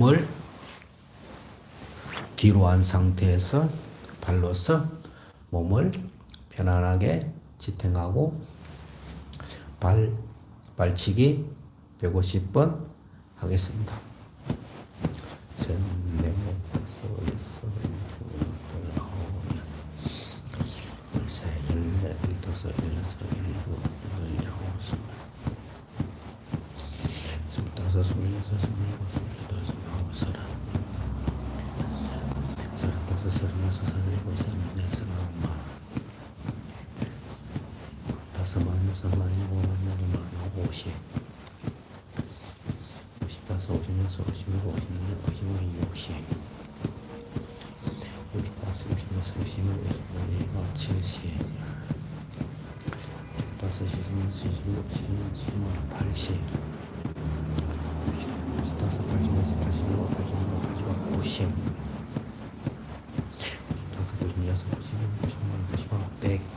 몸을 뒤로 한 상태에서 발로서 몸을 편안하게 지탱하고 발 발치기 150번 하겠습니다. 다섯. 육십다섯, 육십여섯, 육십일, 육십팔, 칠십. 10 15, 16, 17, 18, 19, 20, 21, 22,